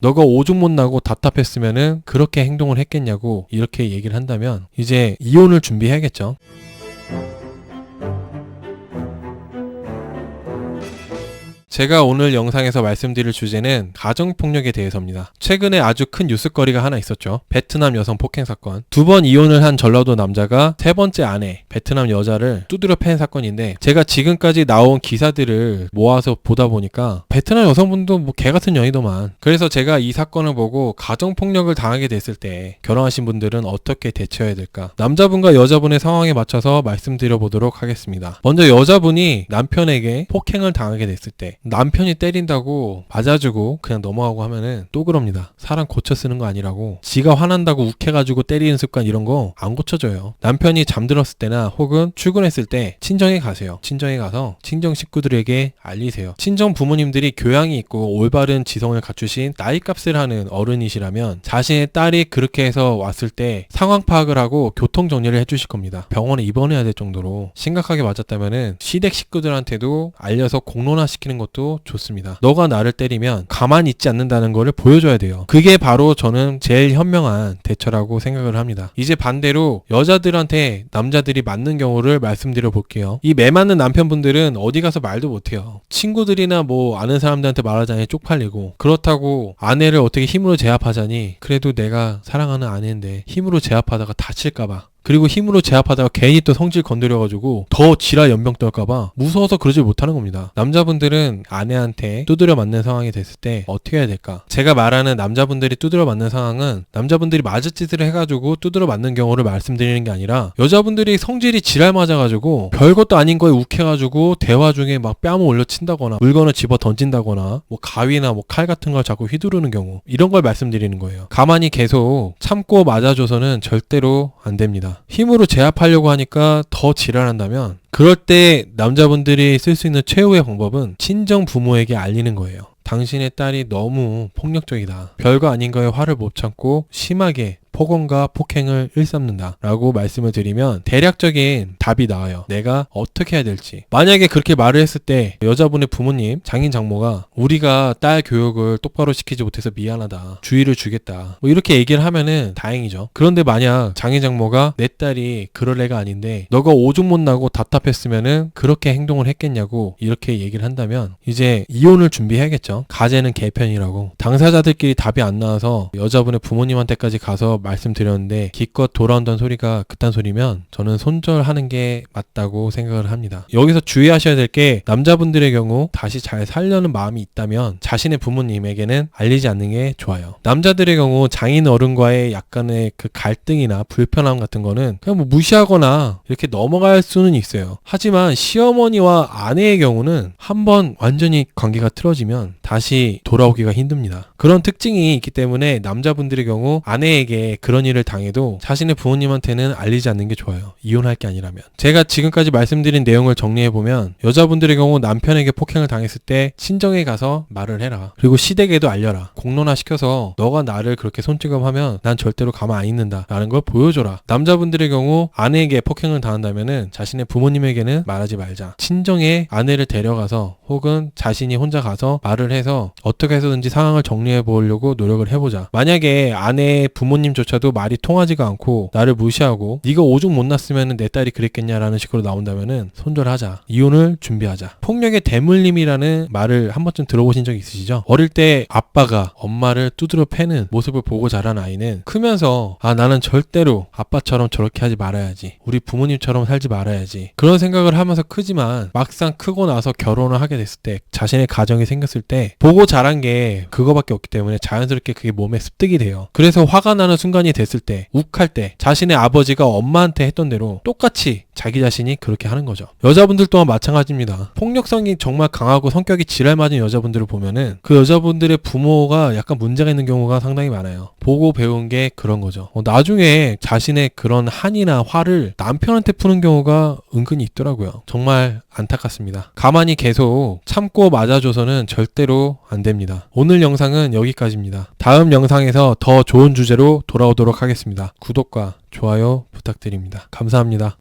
너가 오줌 못 나고 답답했으면은 그렇게 행동을 했겠냐고 이렇게 얘기를 한다면 이제 이혼을 준비해야겠죠. 제가 오늘 영상에서 말씀드릴 주제는 가정폭력에 대해서입니다. 최근에 아주 큰 뉴스거리가 하나 있었죠. 베트남 여성 폭행 사건. 두 번 이혼을 한 전라도 남자가 세 번째 아내, 베트남 여자를 두드려 팬 사건인데 제가 지금까지 나온 기사들을 모아서 보다 보니까 베트남 여성분도 뭐 개 같은 년이더만. 그래서 제가 이 사건을 보고 가정폭력을 당하게 됐을 때 결혼하신 분들은 어떻게 대처해야 될까? 남자분과 여자분의 상황에 맞춰서 말씀드려 보도록 하겠습니다. 먼저 여자분이 남편에게 폭행을 당하게 됐을 때 남편이 때린다고 맞아주고 그냥 넘어가고 하면은 또 그럽니다. 사람 고쳐 쓰는 거 아니라고 지가 화난다고 욱해가지고 때리는 습관 이런 거 안 고쳐져요. 남편이 잠들었을 때나 혹은 출근했을 때 친정에 가세요. 친정에 가서 친정 식구들에게 알리세요. 친정 부모님들이 교양이 있고 올바른 지성을 갖추신 나이값을 하는 어른이시라면 자신의 딸이 그렇게 해서 왔을 때 상황 파악을 하고 교통 정리를 해주실 겁니다. 병원에 입원해야 될 정도로 심각하게 맞았다면은 시댁 식구들한테도 알려서 공론화 시키는 것도 좋습니다. 너가 나를 때리면 가만히 있지 않는다는 것을 보여줘야 돼요. 그게 바로 저는 제일 현명한 대처라고 생각을 합니다. 이제 반대로 여자들한테 남자들이 맞는 경우를 말씀드려 볼게요. 이 매 맞는 남편분들은 어디 가서 말도 못해요. 친구들이나 뭐 아는 사람들한테 말하자니 쪽팔리고 그렇다고 아내를 어떻게 힘으로 제압하자니 그래도 내가 사랑하는 아내인데 힘으로 제압하다가 다칠까봐 그리고 힘으로 제압하다가 괜히 또 성질 건드려가지고 더 지라 연병 떨까봐 무서워서 그러지 못하는 겁니다. 남자분들은 아내한테 두드려 맞는 상황이 됐을 때 어떻게 해야 될까? 제가 말하는 남자분들이 두드려 맞는 상황은 남자분들이 맞을 짓을 해가지고 두드려 맞는 경우를 말씀드리는 게 아니라 여자분들이 성질이 지랄 맞아가지고 별것도 아닌 거에 욱해가지고 대화 중에 막 뺨을 올려 친다거나 물건을 집어 던진다거나 뭐 가위나 뭐 칼 같은 걸 자꾸 휘두르는 경우 이런 걸 말씀드리는 거예요. 가만히 계속 참고 맞아줘서는 절대로 안 됩니다. 힘으로 제압하려고 하니까 더 지랄한다면 그럴 때 남자분들이 쓸 수 있는 최후의 방법은 친정 부모에게 알리는 거예요. 당신의 딸이 너무 폭력적이다. 별거 아닌 거에 화를 못 참고 심하게 폭언과 폭행을 일삼는다 라고 말씀을 드리면 대략적인 답이 나와요. 내가 어떻게 해야 될지. 만약에 그렇게 말을 했을 때 여자분의 부모님, 장인 장모가 우리가 딸 교육을 똑바로 시키지 못해서 미안하다. 주의를 주겠다. 뭐 이렇게 얘기를 하면은 다행이죠. 그런데 만약 장인 장모가 내 딸이 그럴 애가 아닌데 너가 오줌 못 나고 답답했으면은 그렇게 행동을 했겠냐고 이렇게 얘기를 한다면 이제 이혼을 준비해야겠죠. 가재는 개편이라고. 당사자들끼리 답이 안 나와서 여자분의 부모님한테까지 가서 말씀드렸는데 기껏 돌아온다는 소리가 그딴 소리면 저는 손절하는 게 맞다고 생각을 합니다. 여기서 주의하셔야 될 게 남자분들의 경우 다시 잘 살려는 마음이 있다면 자신의 부모님에게는 알리지 않는 게 좋아요. 남자들의 경우 장인 어른과의 약간의 그 갈등이나 불편함 같은 거는 그냥 뭐 무시하거나 이렇게 넘어갈 수는 있어요. 하지만 시어머니와 아내의 경우는 한번 완전히 관계가 틀어지면 다시 돌아오기가 힘듭니다. 그런 특징이 있기 때문에 남자분들의 경우 아내에게 그런 일을 당해도 자신의 부모님한테는 알리지 않는 게 좋아요. 이혼할 게 아니라면. 제가 지금까지 말씀드린 내용을 정리해보면 여자분들의 경우 남편에게 폭행을 당했을 때 친정에 가서 말을 해라. 그리고 시댁에도 알려라. 공론화 시켜서 너가 나를 그렇게 손찌검하면 난 절대로 가만 안 있는다. 라는 걸 보여줘라. 남자분들의 경우 아내에게 폭행을 당한다면은 자신의 부모님에게는 말하지 말자. 친정에 아내를 데려가서 혹은 자신이 혼자 가서 말을 해서 어떻게 해서든지 상황을 정리해 보려고 노력을 해보자. 만약에 아내의 부모님조차 도 말이 통하지가 않고 나를 무시하고 네가 오죽 못 났으면 내 딸이 그랬겠냐라는 식으로 나온다면은 손절하자. 이혼을 준비하자. 폭력의 대물림이라는 말을 한 번쯤 들어보신 적 있으시죠? 어릴 때 아빠가 엄마를 두드려 패는 모습을 보고 자란 아이는 크면서 아 나는 절대로 아빠처럼 저렇게 하지 말아야지. 우리 부모님처럼 살지 말아야지. 그런 생각을 하면서 크지만 막상 크고 나서 결혼을 하게 됐을 때 자신의 가정이 생겼을 때 보고 자란 게 그거밖에 없기 때문에 자연스럽게 그게 몸에 습득이 돼요. 그래서 화가 나는 순간 이 됐을 때 욱할 때 자신의 아버지가 엄마한테 했던 대로 똑같이 자기 자신이 그렇게 하는 거죠. 여자분들 또한 마찬가지입니다. 폭력성이 정말 강하고 성격이 지랄 맞은 여자분들을 보면은 그 여자분들의 부모가 약간 문제가 있는 경우가 상당히 많아요. 보고 배운 게 그런 거죠. 어, 나중에 자신의 그런 한이나 화를 남편한테 푸는 경우가 은근히 있더라고요. 정말 안타깝습니다. 가만히 계속 참고 맞아줘서는 절대로 안 됩니다. 오늘 영상은 여기까지입니다. 다음 영상에서 더 좋은 주제로 돌아오도록 하겠습니다. 구독과 좋아요 부탁드립니다. 감사합니다.